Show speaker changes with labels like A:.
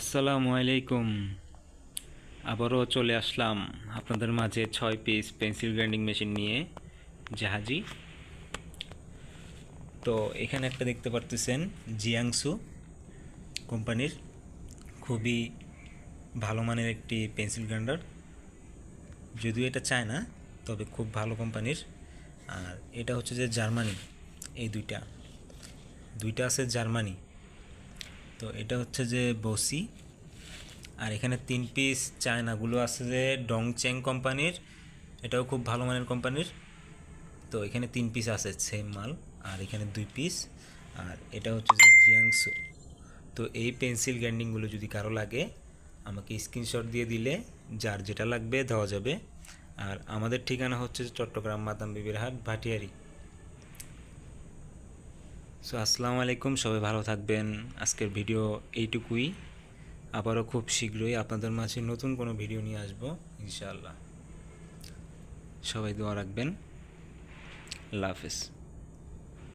A: আসসালামু আলাইকুম। আবারও চলে আসলাম আপনাদের মাঝে ছয় পিস পেন্সিল গ্রাইন্ডিং মেশিন নিয়ে। জাহাজি। তো এখানে একটা দেখতে পারতেছেন জিয়াংসু কোম্পানির। খুবই ভালো মানের একটি পেন্সিল গ্রাইন্ডার। যদিও এটা চায় না তবে খুব ভালো কোম্পানির। আর এটা হচ্ছে যে জার্মানি, এই দুইটা। দুইটা আছে জার্মানি। তো এটা হচ্ছে যে বসি। আর এখানে তিন পিস চায়নাগুলো আছে যে ডংচেং কোম্পানির। এটাও খুব ভালো মানের কোম্পানির। তো এখানে তিন পিস আছে সেম মাল। আর এখানে দুই পিস আর এটা হচ্ছে যে জিয়াংসু। তো এই পেন্সিল গ্রাইন্ডিংগুলো যদি কারও লাগে, আমাকে স্ক্রিনশট দিয়ে দিলে যার যেটা লাগবে দেওয়া যাবে। আর আমাদের ঠিকানা হচ্ছে চট্টগ্রাম মাতাম বিবির হাট, ভাটিয়ারি। সো আসসালামু আলাইকুম, সবাই ভালো থাকবেন। আজকের ভিডিও এইটুকুই। আবারও খুব শীঘ্রই আপনাদের মাঝে নতুন কোনো ভিডিও নিয়ে আসব, ইনশাআল্লাহ। সবাই দোয়া রাখবেন। আল্লাহ হাফেজ।